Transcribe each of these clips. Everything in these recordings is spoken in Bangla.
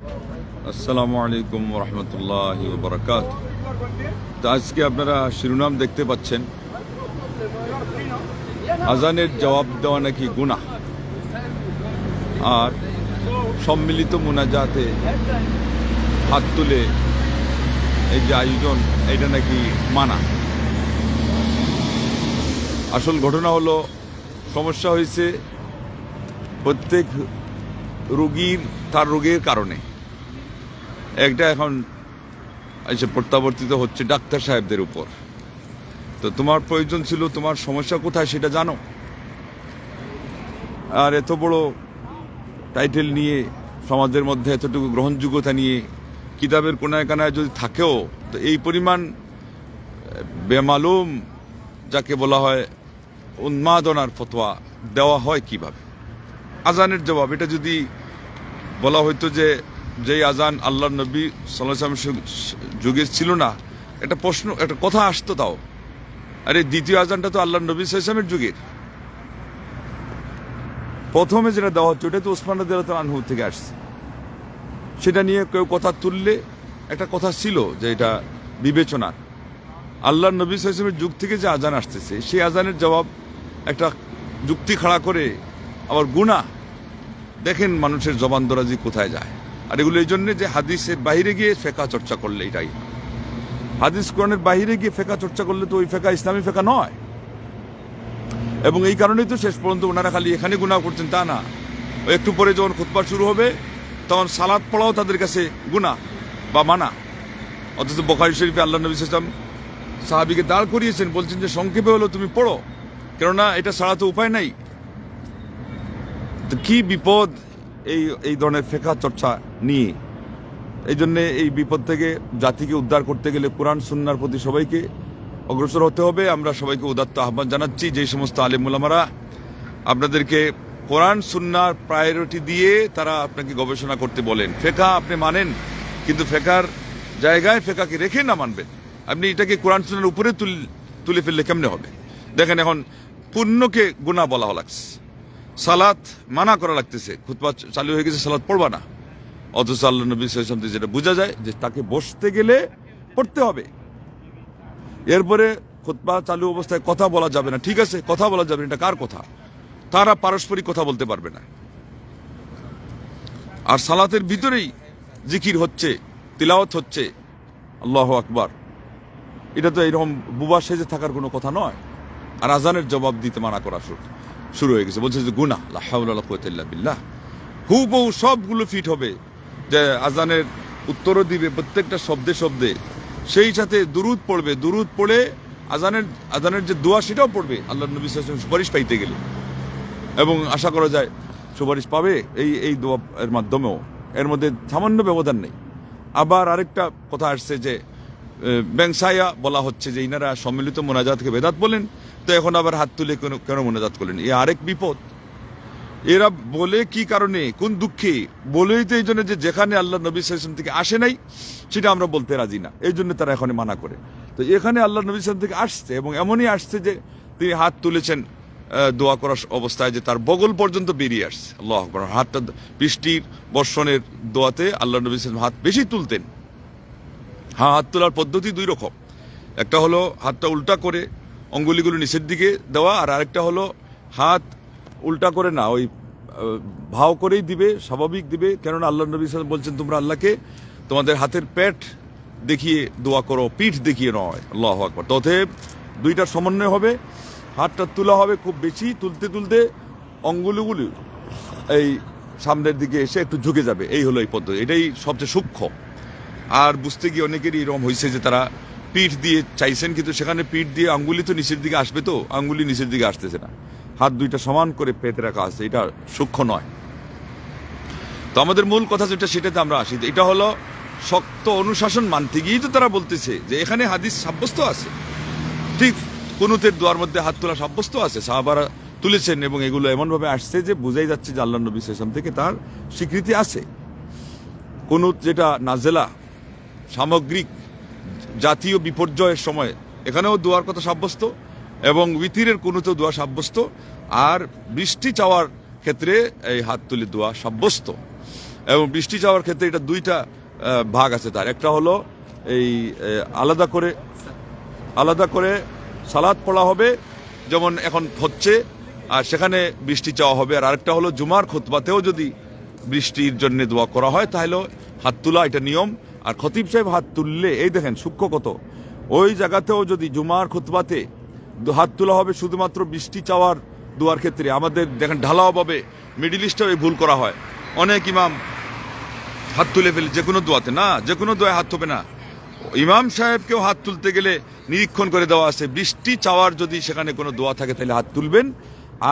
আসসালামু আলাইকুম রহমতুল্লাহ বরকাত তো আজকে আপনারা শিরোনাম দেখতে পাচ্ছেন। আজানের জবাব দেওয়া নাকি গুণা আর সম্মিলিত মোনাজাতে হাত তুলে এই যে আয়োজন, এটা নাকি মানা? আসল ঘটনা হলো, সমস্যা হয়েছে প্রত্যেক রোগীর, তার রোগের কারণে। একটা এখন এসে প্রত্যাবর্তিত হচ্ছে ডাক্তার সাহেবদের উপর। তো তোমার প্রয়োজন ছিল, তোমার সমস্যা কোথায় সেটা জানো? আর এত বড় টাইটেল নিয়ে সমাজের মধ্যে এতটুকু গ্রহণযোগ্যতা নিয়ে কিতাবের কোনায় কানায় যদি থাকেও, তো এই পরিমাণ বেমালুম যাকে বলা হয় উন্মাদনার ফতোয়া দেওয়া হয় কীভাবে? আজানের জবাব, এটা যদি বলা হইতো যে যেই আজান আল্লাহ নবী সাল্লাম যুগে ছিল না, একটা প্রশ্ন, একটা কথা আসতো তাও। আরে দ্বিতীয় আজানটা তো আল্লাহ নবী সাল্লামের যুগের। প্রথমে যেটা দেওয়া হচ্ছে ওটা তো ওসমান আনহু থেকে আসছে। সেটা নিয়ে কেউ কথা তুললে একটা কথা ছিল যে এটা বিবেচনার আল্লাহ নবী সাল্লামের যুগ থেকে যে আজান আসতেছে, সেই আজানের জবাব একটা যুক্তি খাড়া করে আবার গুণা দেখেন মানুষের জবান দরাজি কোথায় যায়। আর এগুলো এই জন্যে যে হাদিসের বাইরে গিয়ে ফেকা চর্চা করলে এটাই। হাদিস কোরআনের বাইরে গিয়ে ফেকা চর্চা করলে তো ওই ফেকা ইসলামী ফেকা নয়। এবং এই কারণেই তো শেষ পর্যন্ত ওনারা খালি এখানে গুণা করছেন, তা না। একটু পরে যখন খুতবা শুরু হবে, তখন সালাদ পড়াও তাদের কাছে গুণা বা মানা। অথচ বখারি শরীফে আল্লাহ নবী ইসলাম সাহাবিকে দাঁড় করিয়েছেন, বলছেন যে সংক্ষেপে হলো তুমি পড়ো। কেননা এটা ছাড়া তো উপায় নাই। তো কি বিপদ এই এই ধরনের ফেকা চর্চা নিয়ে। এই জন্যে এই বিপদ থেকে জাতিকে উদ্ধার করতে গেলে কোরআন, সুন্নার প্রতি সবাইকে অগ্রসর হতে হবে। আমরা সবাইকে উদাত্ত আহ্বান জানাচ্ছি যে সমস্ত আলিমুলামারা আপনাদেরকে কোরআন, সুন্নার প্রায়োরিটি দিয়ে তারা আপনাকে গবেষণা করতে বলেন। ফেকা আপনি মানেন, কিন্তু ফেকার জায়গায় ফেকাকে রেখে না মানবেন। আপনি এটাকে কোরআন, সুন্নার উপরে তুল ফেললে কেমনে হবে? দেখেন এখন পুণ্যকে গুণা বলা লাগছে সালাত মানা করা লাগতেছে। খুতবা চালু হয়ে গেছে, সালাত পড়বা না। অথচ আল্লাহ নবী যেটা বোঝা যায় যে তাকে বসতে গেলে পড়তে হবে। এরপরে খুতবা চালু অবস্থায় কথা বলা যাবে না। ঠিক আছে, কথা বলা যাবে না, এটা কার কথা? তারা পারস্পরিক কথা বলতে পারবে না। আর সালাতের ভিতরেই জিকির হচ্ছে, তিলাওয়াত হচ্ছে। আল্লাহ আকবার। এটা তো এরকম বুবা সেজে থাকার কোনো কথা নয়। আর আজানের জবাব দিতে মানা করা শুরু। শুরু হয়ে গেছে। বলছে যে গুনা বিল্লাহ। হু বহু সবগুলো ফিট হবে। যে আজানের উত্তরও দিবে প্রত্যেকটা শব্দে শব্দে। সেই সাথে দুরুদ পড়বে। দুরুদ পড়ে আজানের আজানের যে দোয়া সেটাও পড়বে। আল্লাহ নবী ওয়াসাল্লাম সুপারিশ পাইতে গেলে। এবং আশা করা যায় সুপারিশ পাবে এই এই দোয়া এর মাধ্যমেও। এর মধ্যে সামান্য ব্যবধান নেই। আবার আরেকটা কথা আসছে যে ব্যাংসায়া বলা হচ্ছে যে, ইনারা সম্মিলিত মোনাজাতকে বেদাত বলেন। তো এখন আবার হাত তুলে কেন কেন মোনাজাত করলেন? এ আরেক বিপদ। এরা বলে কি কারণে? কোন দুঃখে? বলেই তো এই জন্য যে যেখানে আল্লাহ নবী সাল্লাম থেকে আসে নাই, সেটা আমরা বলতে রাজি না। এই জন্য তারা এখন মানা করে। তো এখানে আল্লাহ নবী সাল্লাম থেকে আসছে এবং এমনই আসছে যে তিনি হাত তুলেছেন দোয়া করার অবস্থায় যে তার বগল পর্যন্ত বেরিয়ে আসছে। আল্লাহ আকবার। হাতটা বৃষ্টির বর্ষণের দোয়াতে আল্লাহ নবী সাল্লাম হাত বেশি তুলতেন। হ্যাঁ হাত তোলার পদ্ধতি দুই রকম। একটা হলো হাতটা উল্টা করে অঙ্গুলিগুলো নিচের দিকে দেওয়া, আর আরেকটা হলো হাত উল্টা করে না, ওই ভাও করেই দিবে, স্বাভাবিক দিবে। কেননা আল্লাহ নবী সাল্লাম বলছেন, তোমরা আল্লাহকে, তোমাদের হাতের পেট দেখিয়ে দোয়া করো, পিঠ দেখিয়ে নয়। আল্লাহ আকবর। তথেব দুইটার সমন্বয় হবে, হাতটা তোলা হবে খুব বেশি, তুলতে তুলতে অঙ্গুলিগুলি এই সামনের দিকে এসে একটু ঝুঁকে যাবে। এই হলো এই পদ্ধতি, এটাই সবচেয়ে সূক্ষ্ম। আর বুঝতে গিয়ে অনেকেরই এরকম হয়েছে যে তারা পিঠ দিয়ে চাইছেন কিন্তু সেখানে পিঠ দিয়ে আঙ্গুলি তো নিচের দিকে আসবে তো, আঙ্গুলি নিচের দিকে আসতেছে না। হাত দুইটা সমান করে পেতে রাখা আছে, এটা সূক্ষ্ম নয়। তো আমাদের মূল কথা যেটা, সেটাতে আমরা আসি এটা হলো শক্ত অনুশাসন মানতে গিয়েই তো তারা বলতেছে যে এখানে হাদিস সাব্যস্ত আছে। ঠিক কুনুতের দোয়ার মধ্যে হাত তোলা সাব্যস্ত আছে, সাহাবারা তুলেছেন এবং এগুলো এমনভাবে আসছে যে বোঝাই যাচ্ছে যে আল্লাহ নবী সাল্লাম থেকে তার স্বীকৃতি আছে। কুনুত যেটা নাজেলা, সামগ্রিক জাতীয় বিপর্যয়ের সময়। এখানেও দোয়ার কথা সাব্যস্ত এবং উইতিরের কোনোতেও দোয়া সাব্যস্ত। আর বৃষ্টি চাওয়ার ক্ষেত্রে এই হাত তুলে দোয়া সাব্যস্ত। এবং বৃষ্টি চাওয়ার ক্ষেত্রে এটা দুইটা ভাগ আছে তার। একটা হলো এই আলাদা করে আলাদা করে সালাদ পড়া হবে, যেমন এখন হচ্ছে, আর সেখানে বৃষ্টি চাওয়া হবে। আর আরেকটা হলো জুমার খুতবাতেও যদি বৃষ্টির জন্য দোয়া করা হয়, তাহলে হাত তোলা এটা নিয়ম। আর খতিব সাহেব হাত তুললে, এই দেখেন সূক্ষ্ম কত। ওই জায়গাতেও যদি জুমার খুতবাতে হাত তোলা হবে শুধুমাত্র বৃষ্টি চাওয়ার দোয়ার ক্ষেত্রে, আমাদের দেখেন ঢালাও ঢালাওভাবে মিডিল ইস্টেও ভুল করা হয়। অনেক ইমাম হাত তুলে ফেলে যে কোনো দোয়াতে না, যে কোনো দোয়ায় হাত হবে না। ইমাম সাহেবকেও হাত তুলতে গেলে নিরীক্ষণ করে দেওয়া আছে, বৃষ্টি চাওয়ার যদি সেখানে কোনো দোয়া থাকে তাহলে হাত তুলবেন।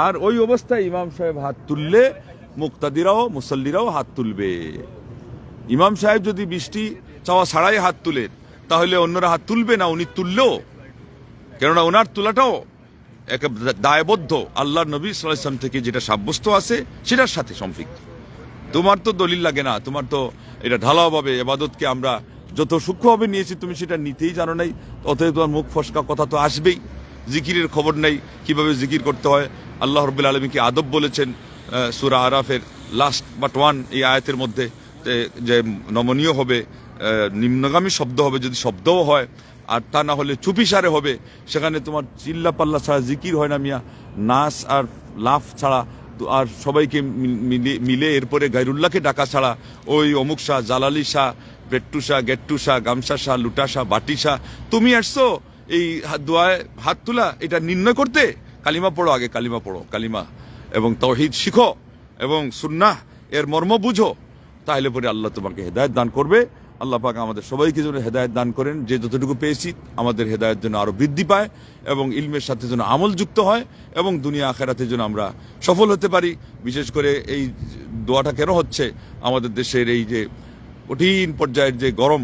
আর ওই অবস্থায় ইমাম সাহেব হাত তুললে মুক্তাদিরাও, মুসল্লিরাও হাত তুলবে। ইমাম সাহেব যদি বৃষ্টি চাওয়া ছাড়াই হাত তুলে, তাহলে অন্যরা হাত তুলবে না, উনি তুললেও। কেননা ওনার তোলাটাও এক দায়বদ্ধ আল্লাহ নবী সাল্লাম থেকে যেটা সাব্যস্ত আছে, সেটার সাথে সম্পৃক্ত। তোমার তো দলিল লাগে না, তোমার তো এটা ঢালাওভাবে, এবাদতকে আমরা যত সূক্ষ্মভাবে নিয়েছি, তুমি সেটা নিতেই জানো নাই, অতএব তোমার মুখ ফসকা কথা তো আসবেই। জিকিরের খবর নেই, কীভাবে জিকির করতে হয়। আল্লাহ রব্বুল আলমীকে আদব বলেছেন সূরা আরাফের লাস্ট বাট ওয়ান এই আয়াতের মধ্যে? যে নমনীয় হবে নিম্নগামী শব্দ হবে, যদি শব্দও হয়, আর তা না হলে চুপিসারে হবে, সেখানে তোমার চিল্লা পাল্লা ছাড়া জিকির হয় না মিয়া। নাচ আর লাফ ছাড়া তো আর সবাইকে মিলে এরপরে গাইরুল্লাহকে ডাকা ছাড়া ওই অমুক শাহ, জালালি শাহ, পেট্টু শাহ, গেট্টু শাহ, গামছা শাহ, লুটা শাহ, বাটি শাহ, তুমি আসছো এই দোয়ায় হাত তোলা, এটা নির্ণয় করতে? কালিমা পড়ো আগে, কালিমা পড়ো, কালিমা এবং তহিদ শিখো এবং সুন্নাহ, এর মর্ম বুঝো। তাহলে পরে আল্লাহ তোমাকে হেদায়ত দান করবে। আল্লাহ পাক আমাদের সবাইকে যেন হেদায়ত দান করেন। যে যতটুকু পেয়েছি, আমাদের হেদায়ত যেন আরও বৃদ্ধি পায় এবং ইলমের সাথে যেন আমল যুক্ত হয় এবং দুনিয়া আখেরাতে যেন আমরা সফল হতে পারি। বিশেষ করে এই দোয়াটা কেন হচ্ছে? আমাদের দেশের এই যে কঠিন পর্যায়ের যে গরম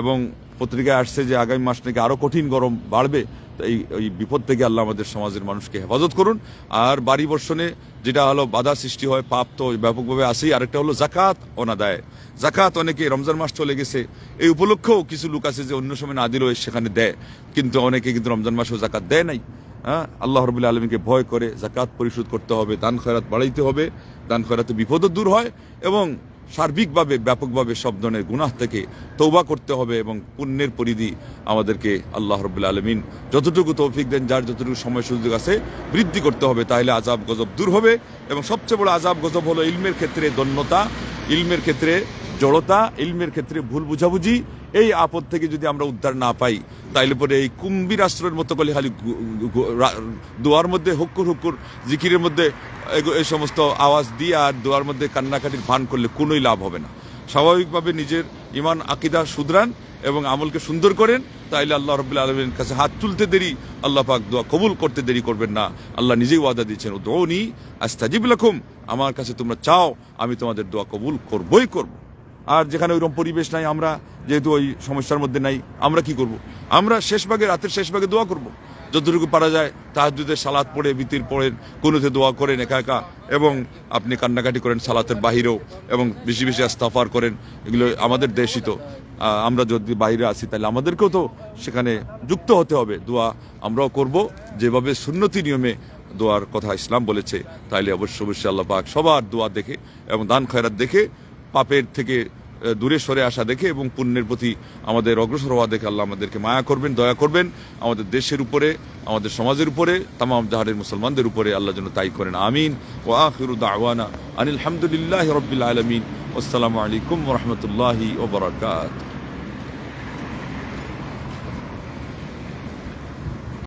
এবং পত্রিকায় আসছে যে আগামী মাস থেকে আরও কঠিন গরম বাড়বে এই এই বিপদ থেকে আল্লাহ আমাদের সমাজের মানুষকে হেফাজত করুন। আর বাড়ি বর্ষণে যেটা হলো বাধা সৃষ্টি হয়, পাপ তো ব্যাপকভাবে আসেই আরেকটা হলো জাকাত অনাদায়। জাকাত অনেকে রমজান মাস চলে গেছে, এই উপলক্ষেও কিছু লোক আছে যে অন্য সময় না দিলেও সেখানে দেয়। কিন্তু অনেকে কিন্তু রমজান মাসেও জাকাত দেয় নাই। হ্যাঁ? আল্লাহ রবুল্লা আলমীকে ভয় করে জাকাত পরিশোধ করতে হবে, দান খয়রাত বাড়াইতে হবে। দান খয়রাতে বিপদও দূর হয় এবং সার্বিকভাবে, ব্যাপকভাবে সব ধরনের গুনাহ থেকে তৌবা করতে হবে এবং পুণ্যের পরিধি আমাদেরকে আল্লাহ রবুল্লা আলমিন যতটুকু তৌফিক দেন, যার যতটুকু সময় সুযোগ আছে বৃদ্ধি করতে হবে। তাহলে আজাব গজব দূর হবে এবং সবচেয়ে বড় আজাব গজব হলো ইলমের ক্ষেত্রে দন্যতা, ইলমের ক্ষেত্রে জড়তা, ইলমের ক্ষেত্রে ভুল বুঝাবুঝি এই আপদ থেকে যদি আমরা উদ্ধার না পাই, তাইলে পরে এই কুম্ভীর আশ্রয়ের মতো করে খালি দোয়ার মধ্যে হুক্কুর হুক্কুর জিকিরের মধ্যে এই সমস্ত আওয়াজ দিয়ে আর দোয়ার মধ্যে কান্নাকাটির ভান করলে কোনোই লাভ হবে না। স্বাভাবিকভাবে নিজের ইমান, আকিদা শুধরান এবং আমলকে সুন্দর করেন, তাইলে আল্লাহ রবুল্লা আলমের কাছে হাত তুলতে দেরি, আল্লাহ পাক দোয়া কবুল করতে দেরি করবেন না। আল্লাহ নিজেই ওয়াদা দিয়েছেন ও দৌনি আস্তাজিব লাকুম আমার কাছে তোমরা চাও, আমি তোমাদের দোয়া কবুল করবই করব। আর যেখানে ওইরকম পরিবেশ নাই, আমরা যেহেতু ওই সমস্যার মধ্যে নাই, আমরা কি করব? আমরা শেষ ভাগে, রাতের শেষ ভাগে দোয়া করব। যতটুকু পারা যায় তাহাজুদের সালাত পড়ে, বিতির পড়েন কোনোতে দোয়া করেন একা একা, এবং আপনি কান্নাকাটি করেন সালাতের বাহিরেও, এবং বেশি বেশি আস্তাফার করেন, এগুলো আমাদের দেশই তো। আমরা যদি বাইরে আছি, তাহলে আমাদেরকেও তো সেখানে যুক্ত হতে হবে। দোয়া আমরাও করব, যেভাবে সুন্নতি নিয়মে দোয়ার কথা ইসলাম বলেছে, তাইলে অবশ্য অবশ্যই আল্লাহ পাক সবার দোয়া দেখে, এবং দান খয়রাত দেখে, পাপের থেকে দূরে সরে আসা দেখে এবং পুণ্যের প্রতি আমাদের অগ্রসর হওয়া দেখে আল্লাহ আমাদেরকে মায়া করবেন, দয়া করবেন। আমাদের দেশের উপরে, আমাদের সমাজের উপরে, তামাম জাহারের মুসলমানদের উপরে আল্লাহ যেন তাই করেন। আমিন। ও আখিরু দাওয়ানা আনিল হামদুলিল্লাহ রবিল আলমিন। আসসালামু আলাইকুম রহমতুল্লাহি ওবরাকাত